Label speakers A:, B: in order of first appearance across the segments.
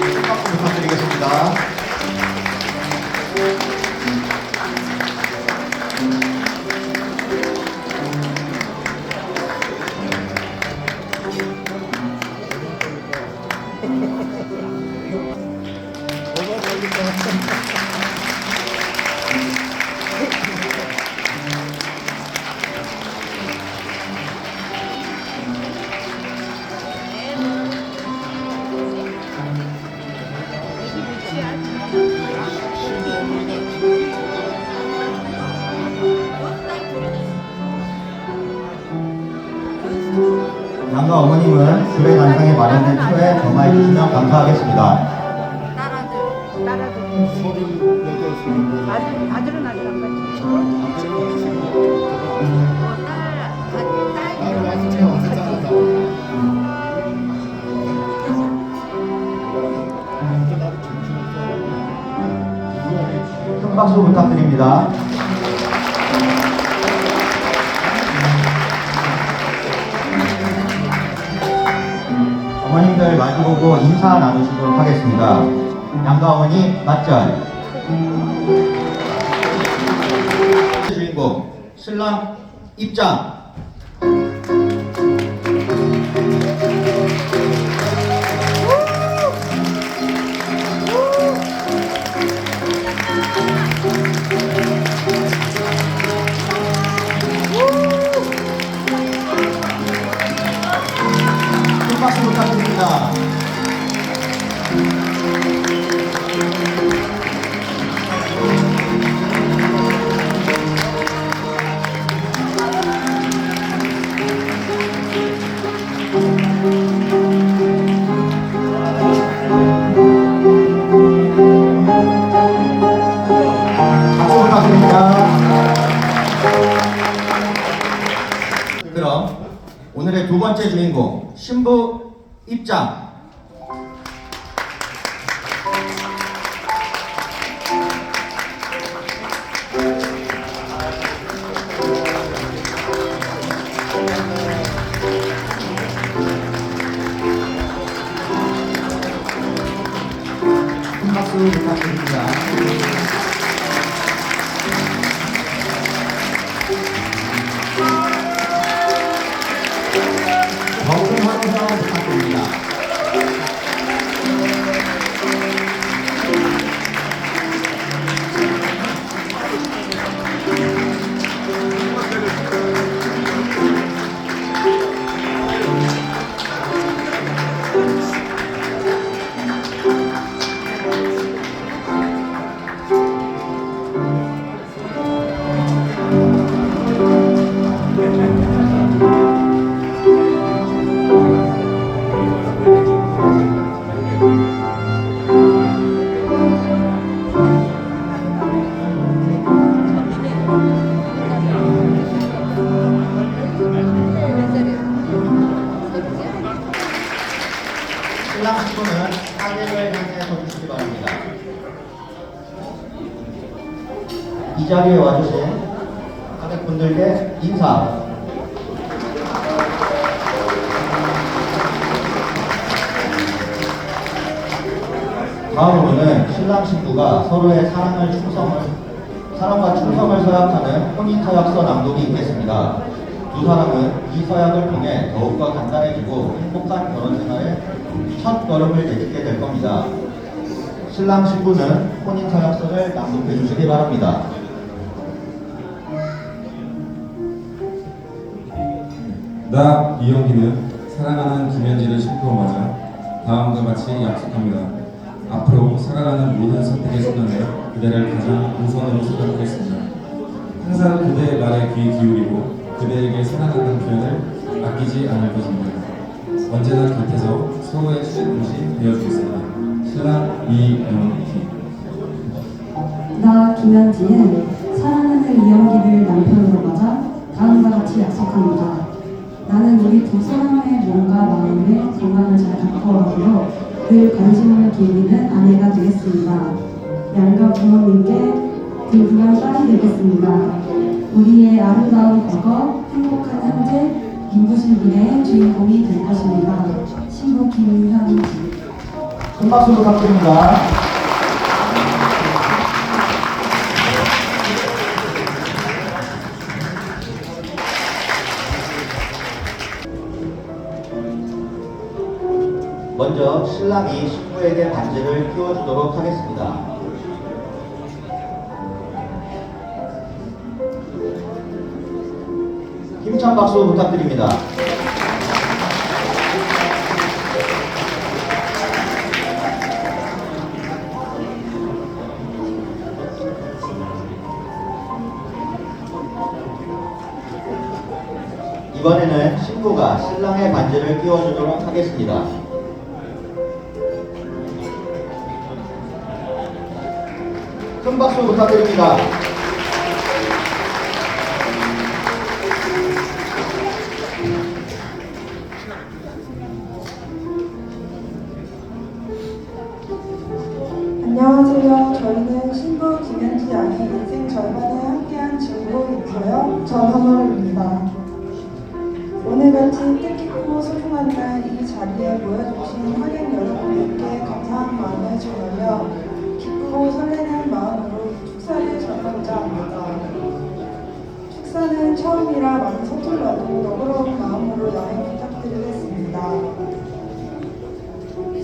A: 큰박 양가 어머님은 불의 단상에 마련된 표에 점화해 주시면 감사하겠습니다. 박수 부탁드립니다. 어머님들 마주보고 인사 나누시도록 하겠습니다. 양가 어머니 맞절. 주인공 신랑 입장. 큰 이 자리에 와주신 하객분들께 인사. 다음으로는 신랑 신부가 서로의 사랑을 충성을 사랑과 충성을 서약하는 혼인 서약서 낭독이 있겠습니다. 두 사람은 이 서약을 통해 더욱더 단단해지고 행복한 결혼 생활에 첫 걸음을 내딛게 될 겁니다. 신랑 신부는 혼인 서약서를 낭독해 주시기 바랍니다.
B: 나 이영기는 사랑하는 신부로 맞아 다음과 같이 약속합니다. 앞으로 살아가는 모든 선택의 순간에 그대를 가장 우선으로 생각하겠습니다. 항상 그대의 말에 귀 기울이고 그대에게 사랑한다는 표현을 아끼지 않을 것입니다. 언제나 곁에서 서로의 신음시 되어주겠습니다. 신랑 이영기
C: 나 김현지는 사랑하는 이영기를 남편으로 맞아 다음과 같이 약속합니다. 나는 우리 두 사람의 몸과 마음의 건강을 잘 가꿔하며 늘 관심을 기울이는 아내가 되겠습니다. 양가 부모님께 든든한 딸이 되겠습니다. 우리의 아름다운 과거, 행복한 현재, 눈부신 미래의 주인공이 될 것입니다. 신부 김현지
A: 큰 박수 부탁드립니다. 먼저 신랑이 신부에게 반지를 끼워주도록 하겠습니다. 힘찬 박수 부탁드립니다. 이번에는 신부가 신랑의 반지를 끼워주도록 하겠습니다. 큰 박수 부탁드립니다.
D: 너그러운 마음으로 양해 부탁드리겠습니다.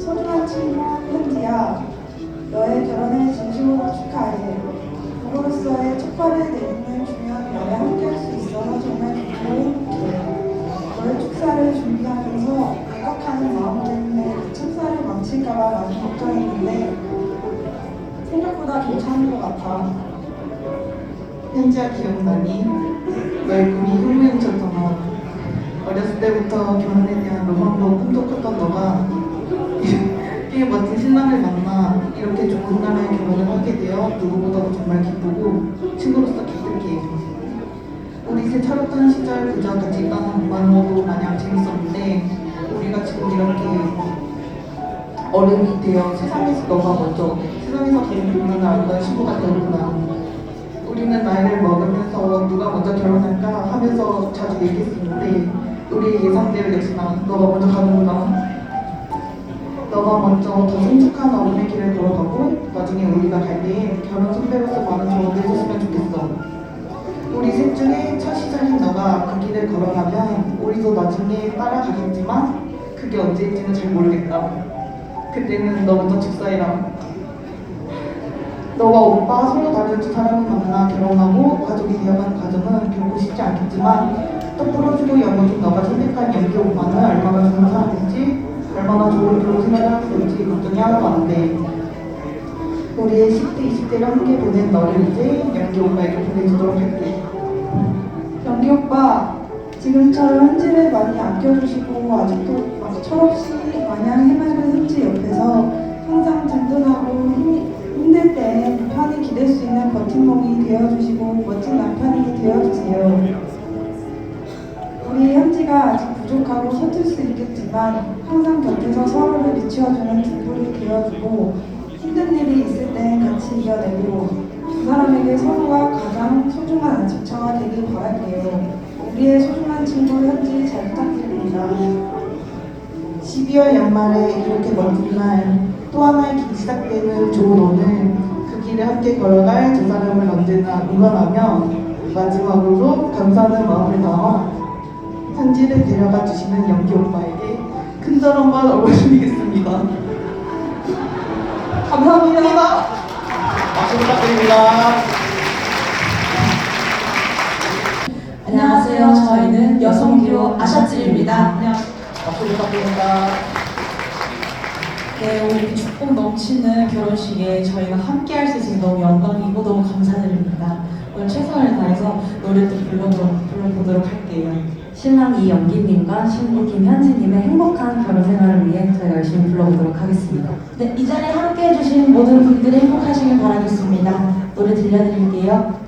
D: 소중한 친구 현지야, 너의 결혼을 진심으로 축하해. 부부로서의 첫 발을 내딛는 중요한 날에 함께할 수 있어서 정말 기쁘고 행복해. 너의 축사를 준비하면서 애각하는 마음 때문에 그 축사를 망칠까봐 많이 걱정했는데 생각보다 괜찮은 것 같아.
E: 현지야 기억나니? 너의 꿈이 혁명이었잖아. 어렸을 때부터 결혼에 대한 로망도 꿈도 꿨던 너가 이렇게 멋진 신랑을 만나 이렇게 좋은 날에 결혼을 하게 되어 누구보다도 정말 기쁘고 친구로서 기특해. 우리 새 차렸던 시절 그저 같이 있다는 것만으로도 마냥 재밌었는데 우리가 지금 이렇게 어른이 되어 세상에서 너가 먼저 세상에서 가장 좋은 아름다운 신부가 되었구나. 우리는 나이를 먹으면서 누가 먼저 결혼할까 하면서 자주 얘기했었는데 우리의 예상대로 역시나 너가 먼저 가는구나. 너가 먼저 더 성숙한 어른의 길을 걸어가고 나중에 우리가 갈 때 결혼 선배로서 많은 조언을 해줬으면 좋겠어. 우리 셋 중에 첫 시절인 너가 그 길을 걸어가면 우리도 나중에 따라가겠지만 그게 언제일지는 잘 모르겠다. 그때는 너 먼저 축사해라. 너와 오빠 서로 다른 두 사람을 만나 결혼하고 가족이 되어가는 과정은 결코 쉽지 않겠지만 똑부러지고 연못인 너가 선택한 연기 오빠는 얼마나 좋은 사람인지 얼마나 좋은 결혼 생활을 하게 될지 걱정이 하나도 안 돼. 우리의 10대, 20대를 함께 보낸 너를 이제 연기 오빠에게 보내주도록 할게.
D: 영기 오빠, 지금처럼 현지를 많이 아껴주시고 아직도 막 철없이 마냥 해맑은 현지 옆에서 기댈 수 있는 버팀목이 되어주시고 멋진 남편이 되어주세요. 우리 현지가 아직 부족하고 서툴 수 있겠지만 항상 곁에서 서로를 비추어주는 등불이 되어주고 힘든 일이 있을 땐 같이 이겨내고 두 사람에게 서로가 가장 소중한 안식처가 되길 바랄게요. 우리의 소중한 친구 현지 잘 부탁드립니다.
E: 12월 연말에 이렇게 먼날또 하나의 길이 시작되는 좋은 오늘 그 길을 함께 걸어갈 두 사람을 언제나 응원하며 마지막으로 감사하는 마음을 담아 편지를 데려가 주시는 연기 오빠에게 큰절 한번 올려드리겠습니다. 감사합니다.
A: 박수 부탁드립니다.
F: 안녕하세요. 저희는 여성 듀오 아샤츠입니다.
A: 박수 부탁드립니다.
F: 네, 오늘 축복 넘치는 결혼식에 저희가 함께 할 수 있어서 너무 영광이고 너무 감사드립니다. 오늘 최선을 다해서 노래도 불러보도록, 불러보도록 할게요.
C: 신랑 이영기님과 신부 김현지님의 행복한 결혼 생활을 위해 저희가 열심히 불러보도록 하겠습니다.
F: 네, 이 자리에 함께 해주신 모든 분들이 행복하시길 바라겠습니다. 노래 들려드릴게요.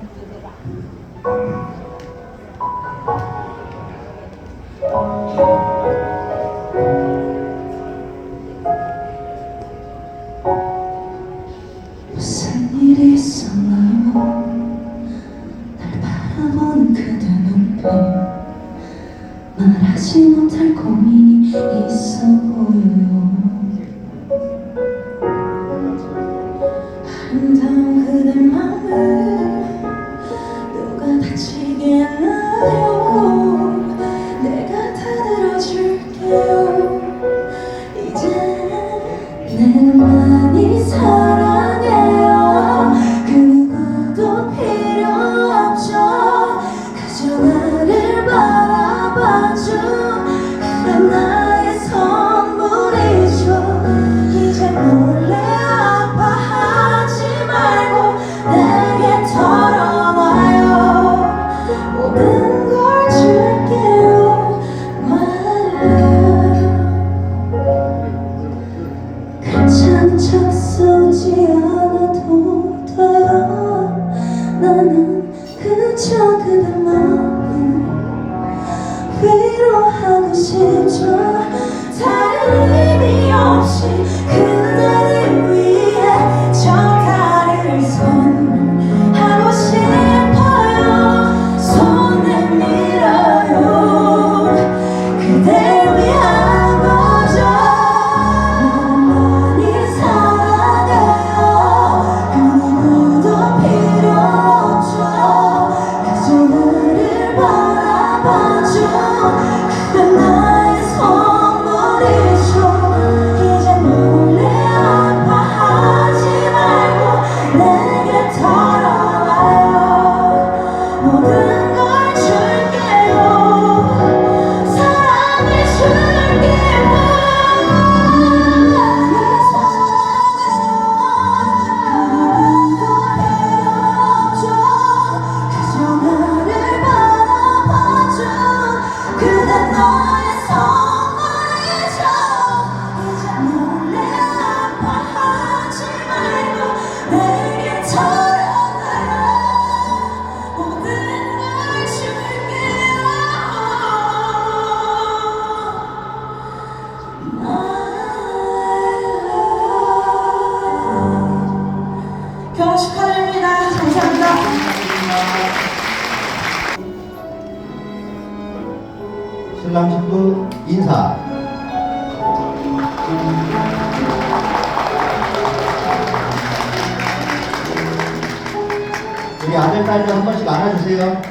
A: 우리 아들, 딸들 한 번씩 안아주세요.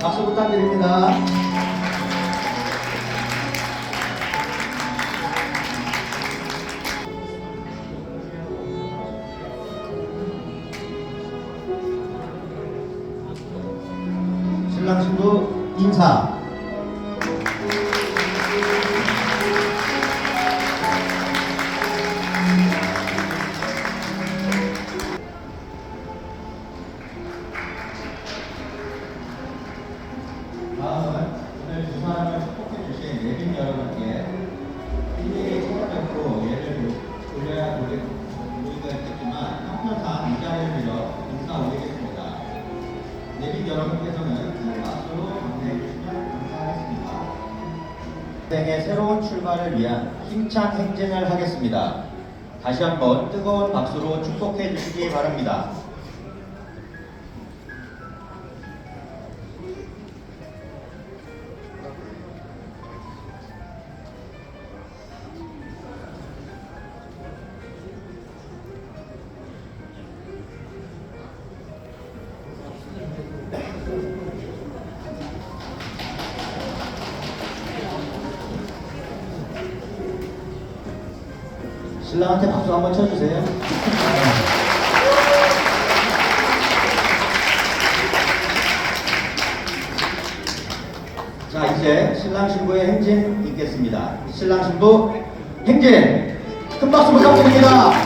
A: 박수 부탁드립니다. 학생의 새로운 출발을 위한 힘찬 행진을 하겠습니다. 다시 한번 뜨거운 박수로 축복해 주시기 바랍니다. 신랑한테 박수 한번 쳐주세요. 자, 이제 신랑 신부의 행진 있겠습니다. 신랑 신부 행진! 큰 박수 부탁드립니다.